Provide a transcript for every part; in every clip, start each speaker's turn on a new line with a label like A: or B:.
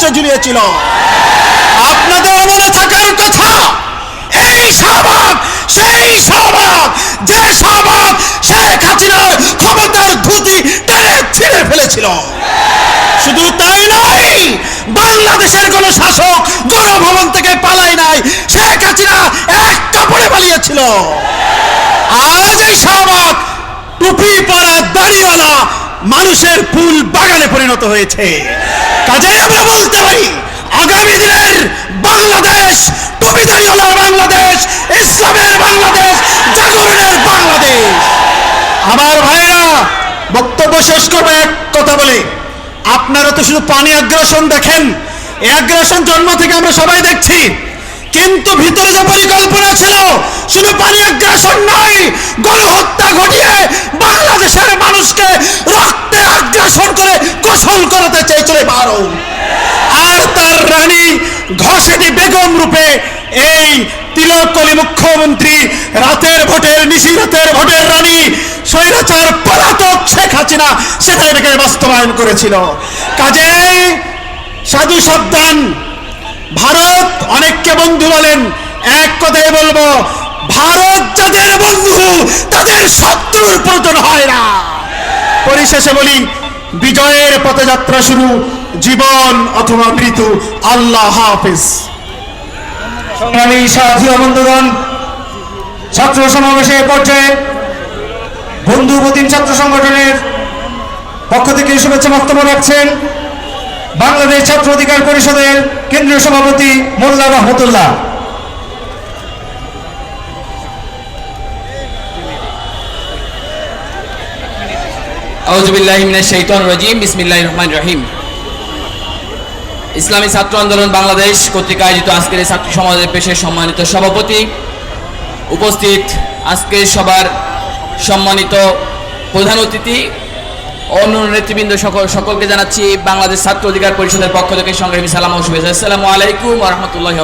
A: মঞ্চে ঝুলিয়েছিল আপনাদের মনে থাকার কথা, এই শাহবাগ সেই শাহবাগ যে শাহবাগ শেখ হাসিনার ক্ষমতার ধুতি টেনে ছিঁড়ে ফেলেছিল। শুধু তাই নয়, বাংলাদেশের কোন শাসক গণভবন থেকে পালাই নাই, শেখ হাসিনা এক কাপড়ে পালিয়েছিল। আজ এই শাহবাগ টুপি পরা দাড়িওয়ালা মানুষের ফুল বাগানে পরিণত হয়েছে। কাজে আমরা বলতে পারি, আগামী দিনের বাংলাদেশ টুপি দাড়িওয়ালার বাংলাদেশ, ইসলামের বাংলাদেশ, জাগরণের বাংলাদেশ। আমার ভাইরা বক্তব্য শেষ করবে এক কথা বলি। আপনারা তো শুধু পানি আগ্রাসন দেখেন এই আগ্রাসন জন্ম থেকে আমরা সবাই দেখছি। কিন্তু ভিতরে যে পরিকল্পনা ছিল, শুধু পানি আগ্রাসন নয়, গণহত্যা ঘটিয়ে বাংলাদেশের মানুষকে রক্তে আগ্রাসন চেয়েছিল আর তার রানী ঘসেটি বেগম রূপে এই তিলকলি মুখ্যমন্ত্রী রাতের ভোটের নিশি রাতের ভোটের রানী স্বৈরাচার পলাতক শেখ হাসিনা সেটা এটাকে বাস্তবায়ন করেছিল। কাজেই সাধু সাবধান, ভারত অনেককে বন্ধু বলেন, এক কথাই বলব, ভারত যাদের বন্ধু, তাদের শত্রুর প্রয়োজন হয় না। পরিশেষে বলি বিজয়ের পথযাত্রা শুরু। জীবন অথবা মৃত্যু, আল্লাহ হাফিজ।
B: সংগ্রামী সাথী বন্ধুগণ, ছাত্র সমাবেশের পর্যায়ে বন্ধু প্রতিম ছাত্র সংগঠনের পক্ষ থেকে শুভেচ্ছা বক্তব্য রাখছেন বাংলাদেশ ছাত্র অধিকার পরিষদের কেন্দ্রীয় সভাপতি মোল্লা রহমতুল্লাহ।
C: আউজুবিল্লাহ মিনাশ শাইতানির রাজিম, বিসমিল্লাহির রহমানির রহিম। ইসলামী ছাত্র আন্দোলন বাংলাদেশ কর্তৃক আয়োজিত আজকের ছাত্র সমাজের সম্মানিত সভাপতি উপস্থিত সবার সম্মানিত প্রধান অতিথি অন্য নেতৃবৃন্দ সকল, সকলকে জানাচ্ছি বাংলাদেশ ছাত্র অধিকার পরিষদের পক্ষ থেকে সংগ্রামী সালাম ও আসসালামু আলাইকুম রাহমাতুল্লাহি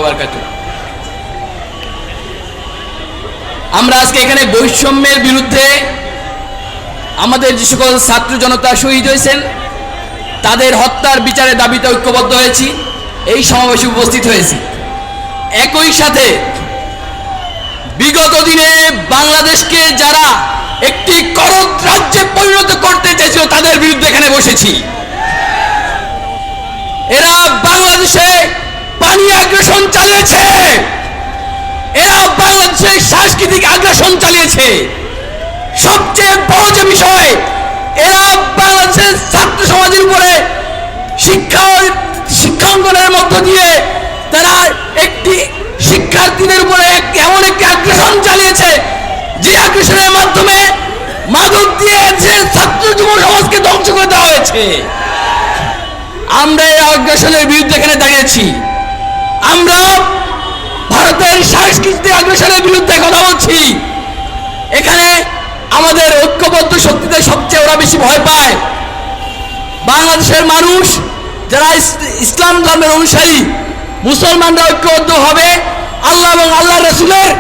C: আমরা আজকে এখানে বৈষম্যের বিরুদ্ধে আমাদের যে সকল ছাত্র জনতা শহীদ হয়েছেন, তাদের হত্যার বিচারে দাবিতে ঐক্যবদ্ধ হয়েছি, এই সমাবেশে উপস্থিত হয়েছি। একই সাথে বিগত দিনে বাংলাদেশকে যারা একটি করদ রাজ্যে পরিণত করতে চেয়েছিল, তাদের বিরুদ্ধে এখানে বসেছি। এরা বাংলাদেশে পানি আগ্রাসন চালিয়েছে। এরা বাংলাদেশে সাংস্কৃতিক আগ্রাসন চালিয়েছে। সবচেয়ে বড় যে বিষয়, এরা বাংলাদেশের ছাত্র সমাজের উপরে শিক্ষা শিক্ষাঙ্গনের মধ্য দিয়ে তারা একটি শিক্ষার্থীদের উপরে এমন একটি আগ্রাসন চালিয়েছে, যে আগ্রাসনের মাধ্যমে মাদক দিয়ে ছাত্র যুব সমাজকে ধ্বংস করে দেওয়া হয়েছে। আমরা এই আগ্রাসনের বিরুদ্ধে এখানে দাঁড়িয়েছি। আমরা ভারতের সাংস্কৃতিক আগ্রাসনের বিরুদ্ধে কথা বলছি। এখানে আমাদের ঐক্যবদ্ধ শক্তিতে সবচেয়ে ওরা বেশি ভয় পায়। বাংলাদেশের মানুষ, যারা ইসলাম ধর্মের অনুসারী, মুসলমানরা ঐক্যবদ্ধ হবে আল্লাহ এবং আল্লাহ রসুলের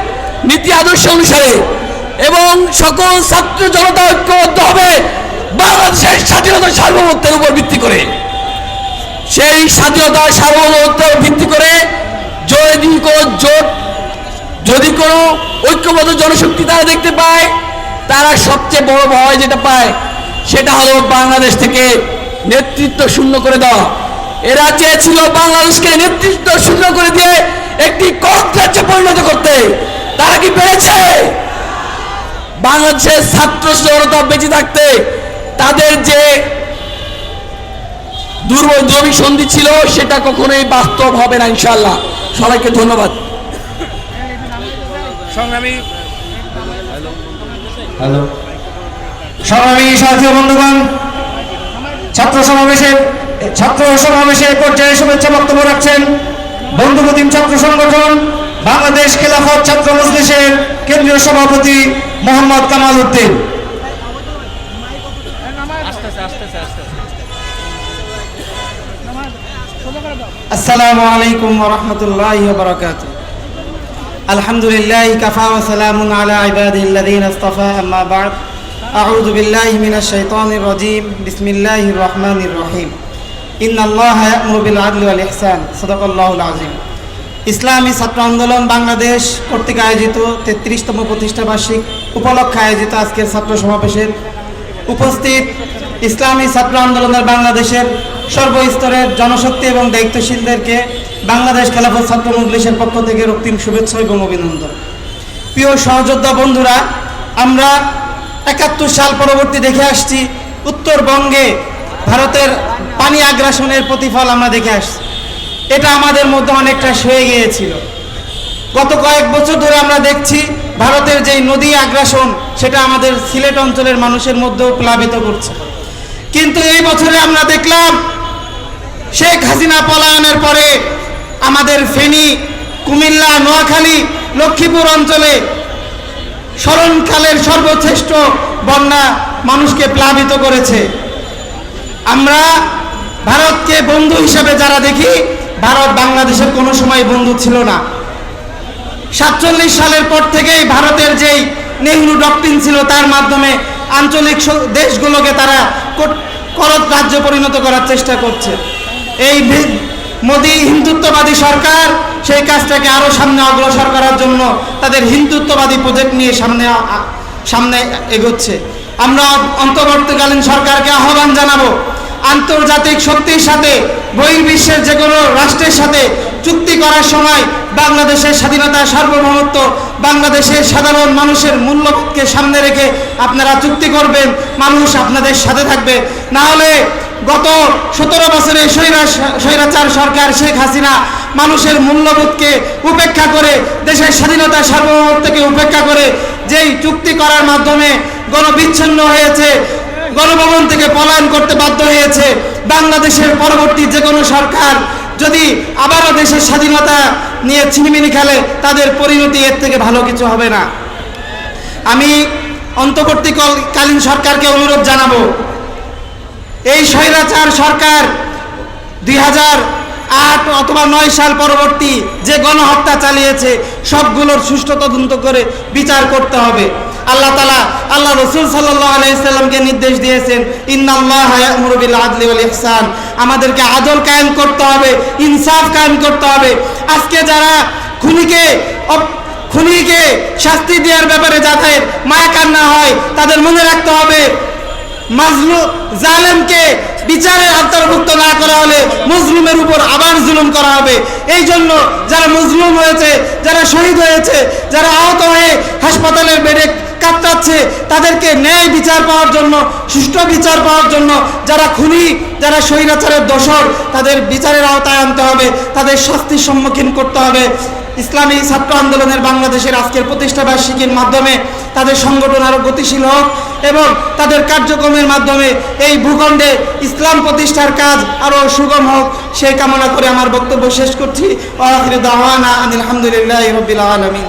C: নীতি আদর্শ অনুসারে। এবং সকল ছাত্র জনতা ঐক্যবদ্ধ হবে বাংলাদেশের স্বাধীনতা সার্বভৌমত্বের উপর ভিত্তি করে। সেই স্বাধীনতা সার্বভৌমত্বের ভিত্তি করে যদি কোনো জোট, যদি কোনো ঐক্যবদ্ধ জনশক্তি তারা দেখতে পায় তারা সবচেয়ে বড় ভয় যেটা পায়, সেটা হলো বাংলাদেশ থেকে নেতৃত্ব শূন্য করে দেওয়া। এরা চেয়েছিল বাংলাদেশকে নেতৃত্ব শূন্য করে দিয়ে একটি কর্তরাজ্যে পরিণত করতে। তারা কি পেরেছে? বাংলাদেশের ছাত্র জনতা বেঁচে থাকতে তাদের যে দুর্বল জমি সন্ধি ছিল, সেটা কখনোই বাস্তব হবে না ইনশাল্লাহ সবাইকে ধন্যবাদ।
B: হ্যালো। সংগ্রামী সাথী বন্ধুগণ, ছাত্র সমাবেশে ছাত্র সমাবেশে পর্যায়ে শুভেচ্ছা বক্তব্য রাখছেন বন্ধুপ্রতিম ছাত্র সংগঠন, বাংলাদেশ খেলাফত ছাত্র মজলিসের কেন্দ্রীয় সভাপতি মোহাম্মদ কামাল উদ্দিন।
D: আসসালামু আলাইকুম রহমতুল্লাহ বারকাতুহ। الحمد لله كفى وسلام على عباده الذين اصطفى أما بعد أعوذ بالله من الشيطان الرجيم بسم الله الرحمن الرحيم ইন আল্লাহ মুরবিল আদল আল ইহসান সদকাল্লাহুল আজিম ইসলামী ছাত্র আন্দোলন বাংলাদেশ কর্তৃক আয়োজিত তেত্রিশতম প্রতিষ্ঠাবার্ষিক উপলক্ষে আয়োজিত আজকের ছাত্র সমাবেশের উপস্থিত ইসলামী ছাত্র আন্দোলনের বাংলাদেশের সর্বস্তরের জনশক্তি এবং দায়িত্বশীলদেরকে বাংলাদেশ খেলাফত ছাত্র মজলিসের পক্ষ থেকে রক্তিম শুভেচ্ছা এবং অভিনন্দন। প্রিয় সহযোদ্ধা বন্ধুরা, আমরা একাত্তর সাল পরবর্তী দেখে আসছি। উত্তরবঙ্গে ভারতের পানি আগ্রাসনের প্রতিফল আমরা দেখে আসছি। এটা আমাদের মধ্যে অনেকটা সয়ে গিয়েছিল। গত কয়েক বছর ধরে আমরা দেখছি ভারতের যেই নদী আগ্রাসন, সেটা আমাদের সিলেট অঞ্চলের মানুষের মধ্যেও প্লাবিত করছে। কিন্তু এই বছরে আমরা দেখলাম, শেখ হাসিনা পলায়নের পরে আমাদের ফেনী, কুমিল্লা, নোয়াখালী, লক্ষ্মীপুর অঞ্চলে স্মরণকালের সর্বশ্রেষ্ঠ বন্যা মানুষকে প্লাবিত করেছে। আমরা ভারতকে বন্ধু হিসেবে যারা দেখি, ভারত বাংলাদেশের কোনো সময় বন্ধু ছিল না। সাতচল্লিশ সালের পর থেকেই ভারতের যেই নেহরু ডক্টরিন ছিল, তার মাধ্যমে আঞ্চলিক দেশগুলোকে তারা করত রাজ্য পরিণত করার চেষ্টা করছে। এই মোদী হিন্দুত্ববাদী সরকার, সেই কাজটাকে আরও সামনে অগ্রসর করার জন্য তাদের হিন্দুত্ববাদী প্রজেক্ট নিয়ে সামনে সামনে এগোচ্ছে। আমরা অন্তর্বর্তীকালীন সরকারকে আহ্বান জানাব, আন্তর্জাতিক শক্তির সাথে বহির্বিশ্বের যে কোনো রাষ্ট্রের সাথে চুক্তি করার সময় বাংলাদেশের স্বাধীনতা সার্বভৌমত্ব, বাংলাদেশের সাধারণ মানুষের মূল্যবোধকে সামনে রেখে আপনারা চুক্তি করবেন, মানুষ আপনাদের সাথে থাকবে। না হলে গত সতেরো বছরে স্বৈরা, স্বৈরাচার সরকার শেখ হাসিনা মানুষের মূল্যবোধকে উপেক্ষা করে, দেশের স্বাধীনতা সার্বভৌমত্বকে উপেক্ষা করে যেই চুক্তি করার মাধ্যমে গণবিচ্ছিন্ন হয়েছে, গণভবন থেকে পলায়ন করতে বাধ্য হয়েছে, বাংলাদেশের পরবর্তী যে কোনো সরকার যদি আবারও দেশের স্বাধীনতা নিয়ে ছিনিমিনি খেলে, তাদের পরিণতি এর থেকে ভালো কিছু হবে না। আমি অন্তর্বর্তীকালীন সরকারকে অনুরোধ জানাব, এই স্বৈরাচার সরকার দুই আট অথবা নয় সাল পরবর্তী যে গণহত্যা চালিয়েছে, সবগুলোর সুষ্ঠু তদন্ত করে বিচার করতে হবে। আল্লাহ তালা আল্লাহ রসুল সাল্লাহ নির্দেশ দিয়েছেন, ইন্নাল্লাহ ইয়ামুরুবিল আদলি ওয়াল ইহসান আমাদেরকে আদল কায়েম করতে হবে, ইনসাফ কায়েম করতে হবে। আজকে যারা খুনিকে খুনিকে শাস্তি দেওয়ার ব্যাপারে যাদের মায়া কান্না হয়, তাদের মনে রাখতে হবে, মাজলু, জালেমকে বিচারের অন্তর্ভুক্ত না করা হলে মুসলিমের উপর আবার জুলুম করা হবে। এই জন্য যারা মুসলিম হয়েছে, যারা শহীদ হয়েছে, যারা আহত হয়ে হাসপাতালের বেডে কাটাচ্ছে তাদেরকে ন্যায় বিচার পাওয়ার জন্য, সুষ্ঠু বিচার পাওয়ার জন্য যারা খুনি, যারা স্বৈরাচারের দোষর, তাদের বিচারের আওতায় আনতে হবে, তাদের শাস্তির সম্মুখীন করতে হবে। ইসলামী ছাত্র আন্দোলনের বাংলাদেশের আজকের প্রতিষ্ঠা বার্ষিকীর মাধ্যমে তাদের সংগঠন আরও গতিশীল হোক এবং তাদের কার্যক্রমের মাধ্যমে এই ভূখণ্ডে ইসলাম প্রতিষ্ঠার কাজ আরও সুগম হোক, সেই কামনা করে আমার বক্তব্য শেষ করছি। আলহামদুলিল্লাহ রবিল আলমিন।